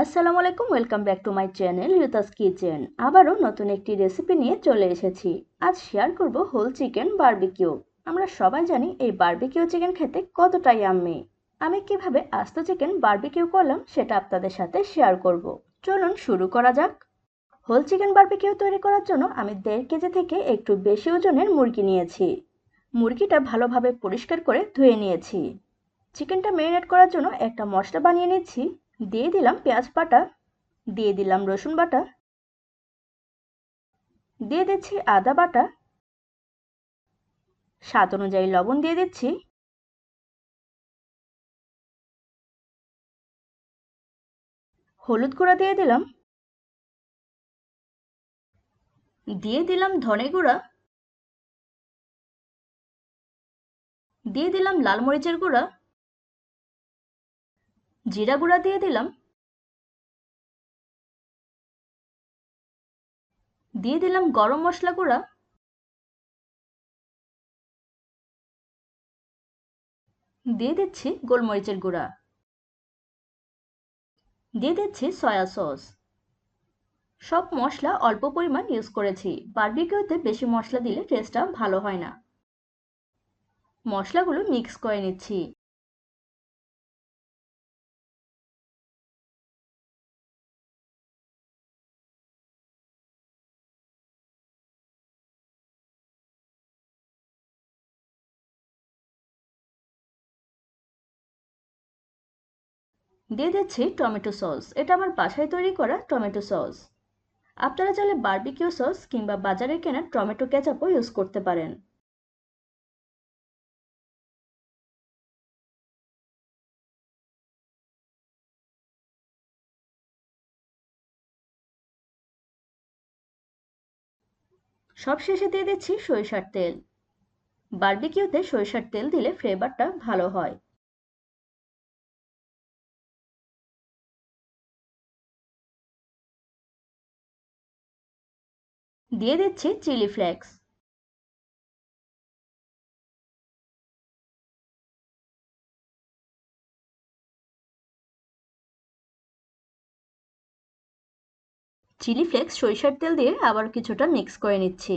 আসসালামু আলাইকুম, welcome back to my channel Rita's kitchen. আবারও নতুন একটি রেসিপি নিয়ে চলে এসেছি। আজ শেয়ার করব হোল চিকেন বার্বিকিউ আমরা সবাই জানি এই বার্বিকিউ চিকেন খেতে কতটাই আম্মি আমি কীভাবে আস্ত চিকেন বার্বিকিউ করলাম সেটা আপনাদের সাথে শেয়ার করব। চলুন শুরু করা যাক। হোল চিকেন বার্বিকিউ তৈরি করার জন্য আমি দেড় কেজি থেকে একটু বেশি ওজনের মুরগি নিয়েছি। মুরগিটা ভালোভাবে পরিষ্কার করে ধুয়ে নিয়েছি। চিকেনটা ম্যারিনেট করার জন্য একটা মশলা বানিয়ে নিচ্ছি। দিয়ে দিলাম পেঁয়াজ বাটা, দিয়ে দিলাম রসুন বাটা, দিয়ে দিচ্ছি আদা বাটা, স্বাদ অনুযায়ী লবণ দিয়ে দিচ্ছি। হলুদ গুঁড়া দিয়ে দিলাম। দিয়ে দিলাম ধনে গুঁড়া। দিয়ে দিলাম লাল মরিচের গুঁড়া। জিরা গুঁড়া দিয়ে দিলাম। দিয়ে দিলাম গরম মশলা গুঁড়া। দিয়ে দিচ্ছি গোলমরিচের গুঁড়া। দিয়ে দিচ্ছি সয়া সস। সব মশলা অল্প পরিমাণ ইউজ করেছি। বারবিকিউতে বেশি মশলা দিলে টেস্টটা ভালো হয় না। মশলাগুলো মিক্স করে নিচ্ছি। দিয়ে দিচ্ছি টমেটো সস। এটা আমার বাসায় তৈরি করা টমেটো সস। আপনারা চাইলে বার্বিকিউ সস কিংবা বাজারে কেনা টমেটো কেচাপও ইউজ করতে পারেন। সব শেষে দিয়ে দিচ্ছি সরিষার তেল। বার্বিকিউতে সরিষার তেল দিলে ফ্লেভারটা ভালো হয়। দিয়ে দিচ্ছি চিলি ফ্লেক্স। চিলি ফ্লেক্স সরিষার তেল দিয়ে আবার কিছুটা মিক্স করে নিচ্ছি।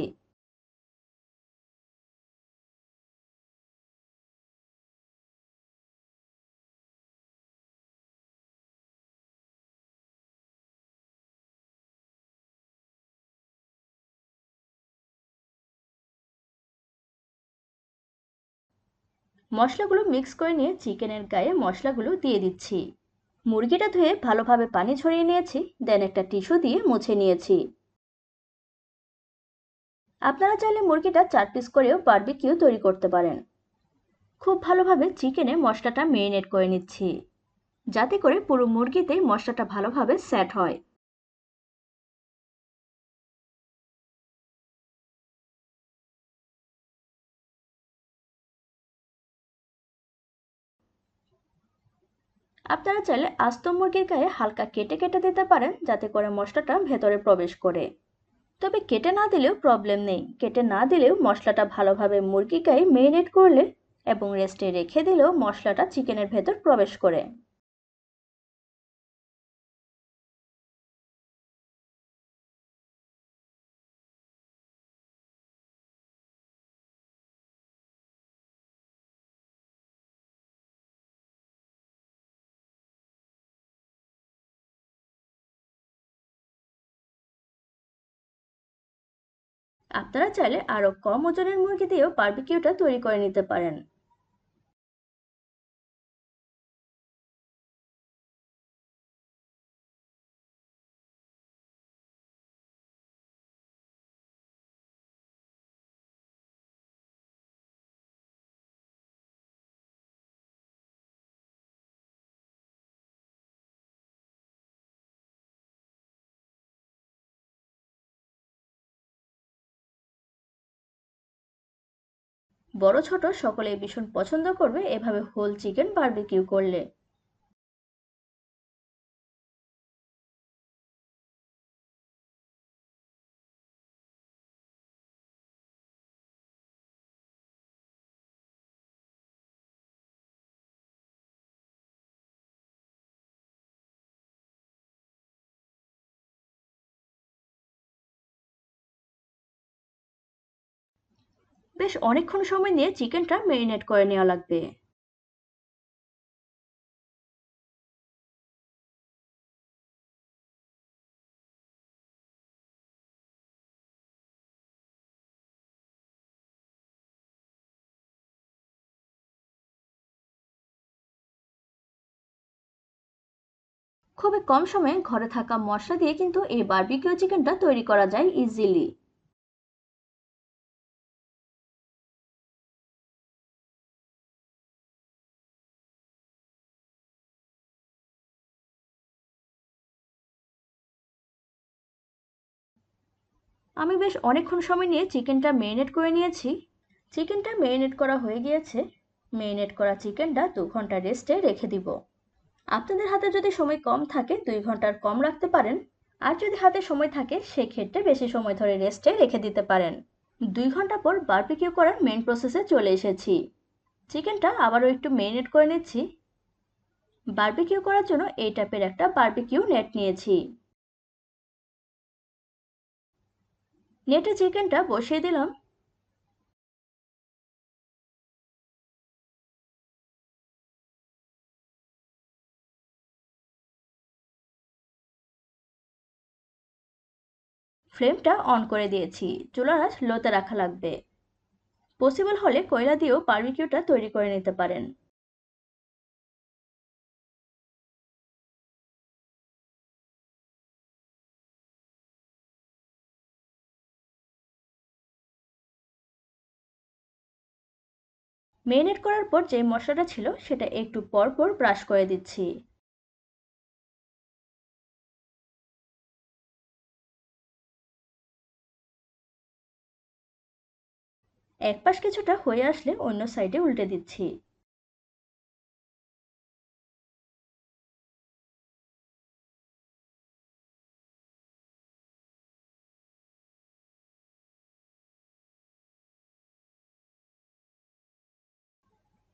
মশলাগুলো মিক্স করে নিয়ে চিকেনের গায়ে মশলাগুলো দিয়ে দিচ্ছি। মুরগিটা ধুয়ে ভালোভাবে পানি ঝরিয়ে নিয়েছি দেন একটা টিস্যু দিয়ে মুছে নিয়েছি। আপনারা চাইলে মুরগিটা চার পিস করেও বারবিকিউ তৈরি করতে পারেন। খুব ভালোভাবে চিকেনে মশলাটা মেরিনেট করে নিচ্ছি। যাতে করে পুরো মুরগিতেই মশলাটা ভালোভাবে সেট হয়। আপনারা চাইলে আস্ত মুরগির গায়ে হালকা কেটে কেটে দিতে পারেন, যাতে করে মশলাটা ভেতরে প্রবেশ করে। তবে কেটে না দিলেও প্রবলেম নেই। কেটে না দিলেও মশলাটা ভালোভাবে মুরগি গায়ে মেরিনেট করলে এবং রেস্টে রেখে দিলেও মশলাটা চিকেনের ভেতর প্রবেশ করে। আপনারা চাইলে আরও কম ওজনের মুরগি দিয়েও বারবিকিউটা তৈরি করে নিতে পারেন। বড় ছোট সকলেই ভীষণ পছন্দ করবে এভাবে হোল চিকেন বারবিকিউ করলে। বেশ অনেকক্ষণ সময় নিয়ে চিকেনটা ম্যারিনেট করে নেওয়া লাগবে। খুবই কম সময়ে ঘরে থাকা মশলা দিয়ে কিন্তু এই বারবিকিউ চিকেনটা তৈরি করা যায় ইজিলি আমি বেশ অনেকক্ষণ সময় নিয়ে চিকেনটা মেরিনেট করে নিয়েছি। চিকেনটা মেরিনেট করা হয়ে গিয়েছে। মেরিনেট করা চিকেনটা দু ঘণ্টা রেস্টে রেখে দিব। আপনাদের হাতে যদি সময় কম থাকে, দুই ঘণ্টার কম রাখতে পারেন। আর যদি হাতে সময় থাকে, সেক্ষেত্রে বেশি সময় ধরে রেস্টে রেখে দিতে পারেন। দুই ঘণ্টা পর বারবিকিউ করার মেন প্রসেসে চলে এসেছি। চিকেনটা আবারও একটু মেরিনেট করে নিচ্ছি। বারবিকিউ করার জন্য এই টাইপের একটা বারবিকিউ নেট নিয়েছি। নেটে চিকেনটা বসিয়ে দিলাম। ফ্লেমটা অন করে দিয়েছি। চুলার আঁচ লোতে রাখা লাগবে। পসিবল হলে কয়লা দিয়েও বার্বিকিউটা তৈরি করে নিতে পারেন। মেরিনেট করার পর যে মশলাটা ছিল, সেটা একটু পর পর ব্রাশ করে দিচ্ছি। এক পাশ কিছুটা হয়ে আসলে অন্য সাইডে উল্টে দিচ্ছি।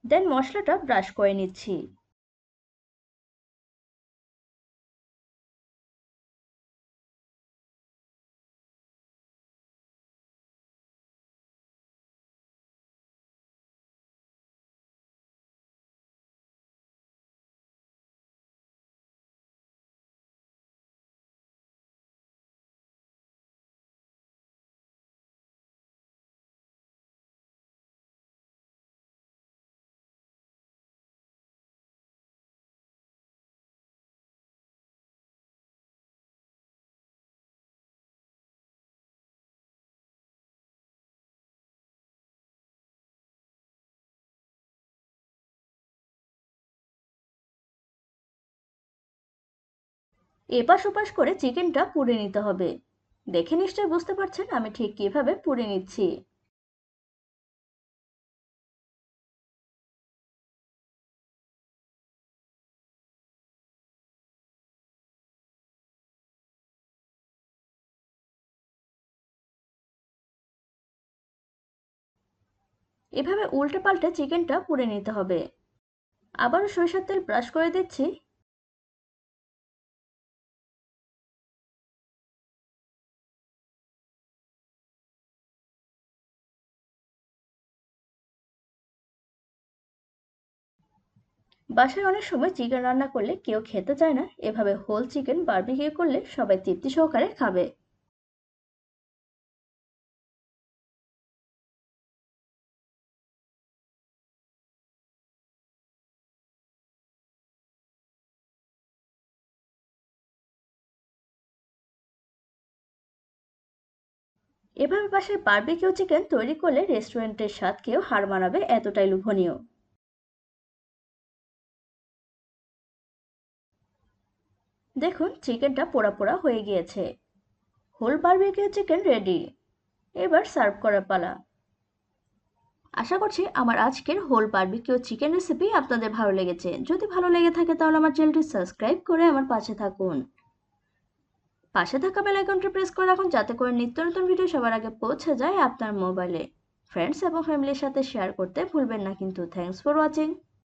দেন মশলাটা ব্রাশ করে নিচ্ছি। এপাশ ওপাশ করে চিকেনটা পুড়ে নিতে হবে। দেখে নিশ্চয় বুঝতে পারছেন আমি ঠিক কীভাবে পুড়ে নিচ্ছি। এভাবে উল্টে পাল্টে চিকেনটা পুড়ে নিতে হবে। আবারও সরিষার তেল ব্রাশ করে দিচ্ছি। বাসায় অনেক সময় চিকেন রান্না করলে কেউ খেতে চায় না। এভাবে হোল চিকেন বারবিকিউ করলে সবাই তৃপ্তি সহকারে খাবে। এভাবে বাসায় বারবিকিউ চিকেন তৈরি করলে রেস্টুরেন্টের স্বাদকেও হার মানাবে এতটাই লোভনীয়। দেখুন, চিকেনটা পোড়া পোড়া হয়ে গিয়েছে। Whole barbecue chicken ready. এবার সার্ভ করার পালা। আশা করছি আমার আজকের হোল বারবিকিউ চিকেন রেসিপি আপনাদের ভালো লেগেছে। যদি ভালো লেগে থাকে তাহলে আমার চ্যানেলটি সাবস্ক্রাইব করে আমার পাশে থাকুন। পাশে থাকা বেল আইকনটি প্রেস করে রাখুন যাতে করে নিত্য নতুন ভিডিও সবার আগে পৌঁছে যায় আপনার মোবাইলে। ফ্রেন্ডস এবং ফ্যামিলির সাথে শেয়ার করতে ভুলবেন না কিন্তু। Thanks for watching.